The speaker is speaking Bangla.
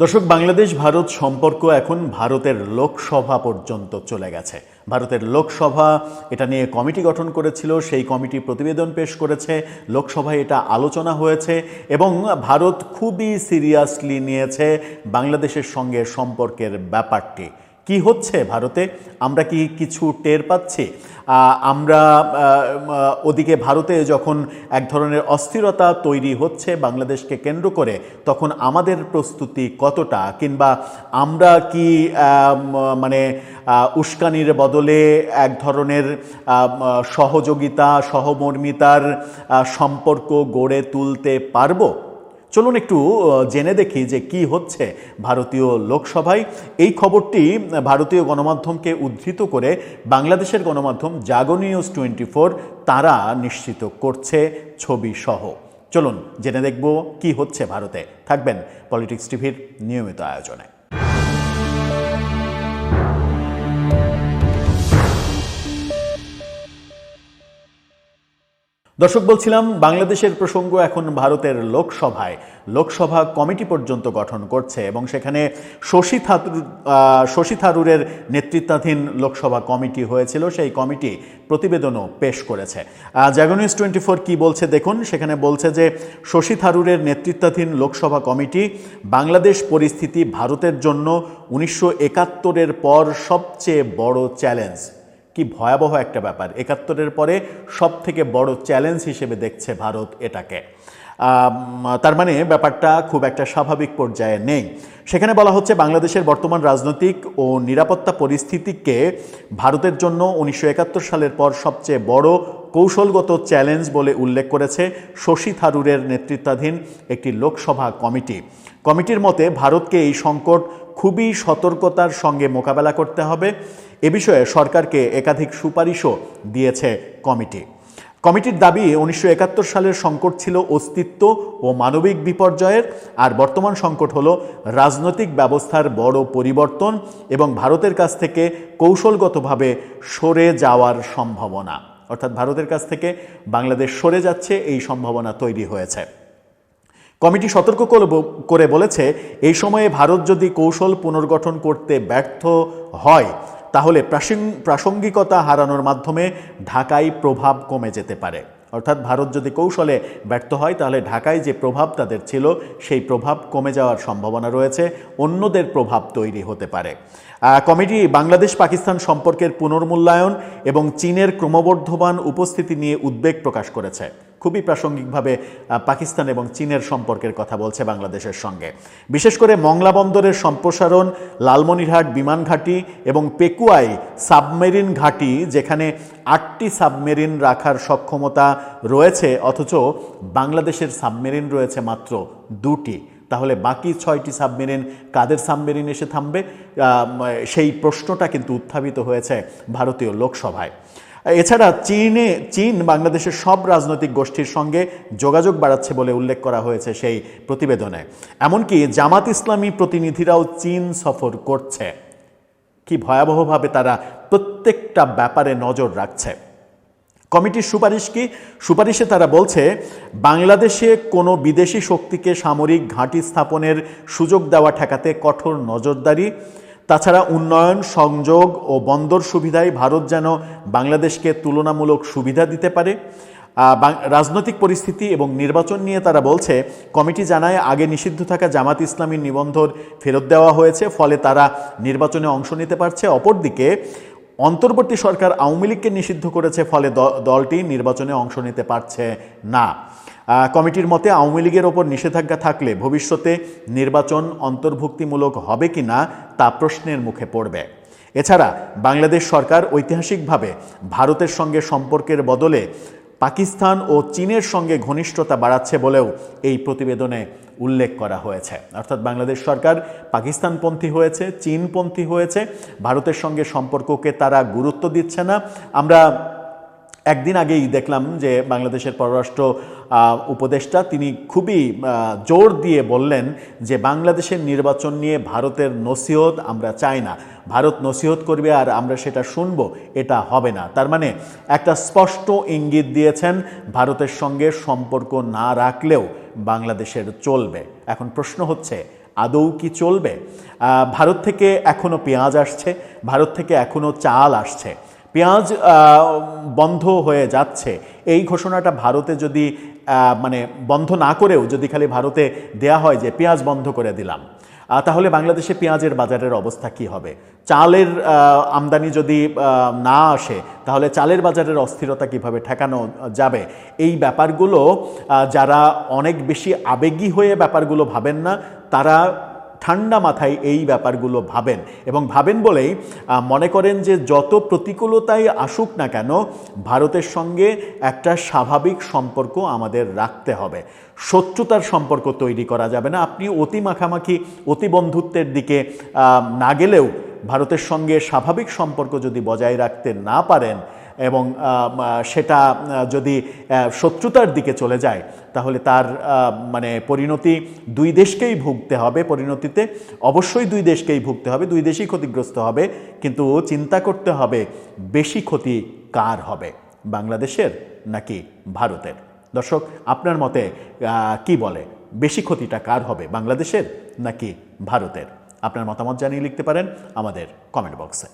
দর্শক, বাংলাদেশ, ভারত সম্পর্ক এখন ভারতের লোকসভা পর্যন্ত চলে গেছে। ভারতের লোকসভা এটা নিয়ে কমিটি গঠন করেছিল, সেই কমিটি প্রতিবেদন পেশ করেছে, লোকসভায় এটা আলোচনা হয়েছে এবং ভারত খুবই সিরিয়াসলি নিয়েছে বাংলাদেশের সঙ্গে সম্পর্কের ব্যাপারটি। কি হচ্ছে ভারতে? আমরা কি কিছু টের পাচ্ছি? আমরা ওদিকে ভারতে যখন এক ধরনের অস্থিরতা তৈরি হচ্ছে বাংলাদেশকে কেন্দ্র করে, তখন আমাদের প্রস্তুতি কতটা? কিংবা আমরা কি মানে উস্কানির বদলে এক ধরনের সহযোগিতা, সহমর্মিতার সম্পর্ক গড়ে তুলতে পারব? চলুন একটু জেনে দেখি যে কি হচ্ছে ভারতীয় লোকসভায়। এই খবরটি ভারতীয় গণমাধ্যমকে উদ্ধৃত করে বাংলাদেশের গণমাধ্যম জাগো নিউজ টোয়েন্টি ফোর তারা নিশ্চিত করছে ছবি সহ। চলুন জেনে দেখব কি হচ্ছে ভারতে। থাকবেন পলিটিক্স টিভির নিয়মিত আয়োজনে। দর্শক, বলছিলাম, বাংলাদেশের প্রসঙ্গ এখন ভারতের লোকসভায়। লোকসভা কমিটি পর্যন্ত গঠন করছে এবং সেখানে শশী থারুর শশী থারুরের নেতৃত্বাধীন লোকসভা কমিটি হয়েছিল। সেই কমিটি প্রতিবেদনও পেশ করেছে। জাগনিউজ টোয়েন্টি ফোর কী বলছে দেখুন, সেখানে বলছে যে শশী থারুরের নেতৃত্বাধীন লোকসভা কমিটি বাংলাদেশ পরিস্থিতি ভারতের জন্য উনিশশো একাত্তরের পর সবচেয়ে বড় চ্যালেঞ্জ। কি ভয়াবহ একটা ব্যাপার। একাত্তরের পরে সব থেকে বড় চ্যালেঞ্জ হিসেবে দেখছে ভারত এটাকে। তার মানে ব্যাপারটা খুব একটা স্বাভাবিক পর্যায়ে নেই। সেখানে বলা হচ্ছে বাংলাদেশের বর্তমান রাজনৈতিক ও নিরাপত্তা পরিস্থিতিকে ভারতের জন্য উনিশশো একাত্তর সালের পর সবচেয়ে বড় কৌশলগত চ্যালেঞ্জ বলে উল্লেখ করেছে শশী থারুরের নেতৃত্বাধীন একটি লোকসভা কমিটি। কমিটির মতে ভারতকে এই সংকট খুবই সতর্কতার সঙ্গে মোকাবেলা করতে হবে। এ বিষয়ে সরকারকে একাধিক সুপারিশও দিয়েছে কমিটি। কমিটির দাবি উনিশশো একাত্তর সালের সংকট ছিল অস্তিত্ব ও মানবিক বিপর্যয়ের, আর বর্তমান সংকট হলো রাজনৈতিক ব্যবস্থার বড় পরিবর্তন এবং ভারতের কাছ থেকে কৌশলগতভাবে সরে যাওয়ার সম্ভাবনা। অর্থাৎ ভারতের কাছ থেকে বাংলাদেশ সরে যাচ্ছে, এই সম্ভাবনা তৈরি হয়েছে। কমিটি সতর্ক করে- করে বলেছে, এই সময়ে ভারত যদি কৌশল পুনর্গঠন করতে ব্যর্থ হয় তাহলে প্রাসঙ্গ- প্রাসঙ্গিকতা হারানোর মাধ্যমে ঢাকায় প্রভাব কমে যেতে পারে। অর্থাৎ ভারত যদি কৌশলে ব্যর্থ হয়, তাহলে ঢাকায় যে প্রভাব তাদের ছিল, সেই প্রভাব কমে যাওয়ার সম্ভাবনা রয়েছে। অন্যদের প্রভাব তৈরি হতে পারে। কমিটি বাংলাদেশ পাকিস্তান সম্পর্কের পুনর্মূল্যায়ন এবং চীনের ক্রমবর্ধমান উপস্থিতি নিয়ে উদ্বেগ প্রকাশ করেছে। খুবই প্রাসঙ্গিকভাবে পাকিস্তান এবং চীনের সম্পর্কের কথা বলছে বাংলাদেশের সঙ্গে। বিশেষ করে মংলা বন্দরের সম্প্রসারণ, লালমনিরহাট বিমান ঘাঁটি এবং পেকুয়াই সাবমেরিন ঘাঁটি, যেখানে আটটি সাবমেরিন রাখার সক্ষমতা রয়েছে, অথচ বাংলাদেশের সাবমেরিন রয়েছে মাত্র দুটি। তাহলে বাকি ছয়টি সাবমেরিন কাদের সাবমেরিন এসে থামবে? সেই প্রশ্নটা কিন্তু উত্থাপিত হয়েছে ভারতীয় লোকসভায়। এছাড়া চীনে, চীন বাংলাদেশের সব রাজনৈতিক গোষ্ঠীর সঙ্গে যোগাযোগ বাড়াচ্ছে বলে উল্লেখ করা হয়েছে সেই প্রতিবেদনে। এমনকি জামাত ইসলামী প্রতিনিধিরাও চীন সফর করছে। কি ভয়াবহভাবে তারা প্রত্যেকটা ব্যাপারে নজর রাখছে। কমিটির সুপারিশ কি? সুপারিশে তারা বলছে, বাংলাদেশে কোনো বিদেশি শক্তিকে সামরিক ঘাঁটি স্থাপনের সুযোগ দেওয়া ঠেকাতে কঠোর নজরদারি তাছাড়া উন্নয়ন, সংযোগ ও বন্দর সুবিধায় ভারত যেন বাংলাদেশকে তুলনামূলক সুবিধা দিতে পারে। রাজনৈতিক পরিস্থিতি এবং নির্বাচন নিয়ে তারা বলছে, কমিটি জানায় আগে নিষিদ্ধ থাকা জামাত ইসলামীর নিবন্ধন ফেরত দেওয়া হয়েছে, ফলে তারা নির্বাচনে অংশ নিতে পারছে। অপরদিকে, অন্তর্বর্তী সরকার আওয়ামী লীগকে নিষিদ্ধ করেছে, ফলে দলটি নির্বাচনে অংশ নিতে পারছে না। কমিটির মতে আওয়ামী লীগের ওপর নিষেধাজ্ঞা থাকলে ভবিষ্যতে নির্বাচন অন্তর্ভুক্তিমূলক হবে কি না তা প্রশ্নের মুখে পড়বে। এছাড়া বাংলাদেশ সরকার ঐতিহাসিকভাবে ভারতের সঙ্গে সম্পর্কের বদলে পাকিস্তান ও চীনের সঙ্গে ঘনিষ্ঠতা বাড়াচ্ছে বলেও এই প্রতিবেদনে উল্লেখ করা হয়েছে। অর্থাৎ বাংলাদেশ সরকার পাকিস্তানপন্থী হয়েছে, চীনপন্থী হয়েছে, ভারতের সঙ্গে সম্পর্ককে তারা গুরুত্ব দিচ্ছে না। আমরা একদিন আগেই দেখলাম যে বাংলাদেশের পররাষ্ট্র উপদেষ্টা তিনি খুবই জোর দিয়ে বললেন যে বাংলাদেশের নির্বাচন নিয়ে ভারতের নসিহত আমরা চাই না। ভারত নসিহত করবে আর আমরা সেটা শুনব, এটা হবে না। তার মানে একটা স্পষ্ট ইঙ্গিত দিয়েছেন ভারতের সঙ্গে সম্পর্ক না রাখলেও বাংলাদেশের চলবে। এখন প্রশ্ন হচ্ছে, আদৌ কি চলবে? ভারত থেকে এখনও পেঁয়াজ আসছে, ভারত থেকে এখনও চাল আসছে। পেঁয়াজ বন্ধ হয়ে যাচ্ছে। এই ঘোষণাটা ভারতে যদি মানে বন্ধ না করেও যদি খালি ভারতে দেয়া হয় যে পেঁয়াজ বন্ধ করে দিলাম তাহলে বাংলাদেশে পেঁয়াজের বাজারের অবস্থা কি হবে? চালের আমদানি যদি না আসে, তাহলে চালের বাজারের অস্থিরতা কীভাবে ঠেকানো যাবে? এই ব্যাপারগুলো যারা অনেক বেশি আবেগী হয়ে ব্যাপারগুলো ভাবেন না, তারা ঠান্ডা মাথায় এই ব্যাপারগুলো ভাবেন এবং ভাবেন বলেই মনে করেন যে যত প্রতিকূলতাই আসুক না কেন, ভারতের সঙ্গে একটা স্বাভাবিক সম্পর্ক আমাদের রাখতে হবে। শত্রুতার সম্পর্ক তৈরি করা যাবে না। আপনি অতি মাখামাখি, অতি বন্ধুত্বের দিকে না গেলেও ভারতের সঙ্গে স্বাভাবিক সম্পর্ক যদি বজায় রাখতে না পারেন এবং সেটা যদি শত্রুতার দিকে চলে যায়, তাহলে তার মানে পরিণতি দুই দেশকেই ভুগতে হবে পরিণতিতে। অবশ্যই দুই দেশকেই ভুগতে হবে, দুই দেশই ক্ষতিগ্রস্ত হবে, কিন্তু চিন্তা করতে হবে বেশি ক্ষতি কার হবে, বাংলাদেশের নাকি ভারতের? দর্শক, আপনার মতে কি বলে? বেশি ক্ষতিটা কার হবে, বাংলাদেশের নাকি ভারতের? আপনার মতামত জানিয়ে লিখতে পারেন আমাদের কমেন্ট বক্সে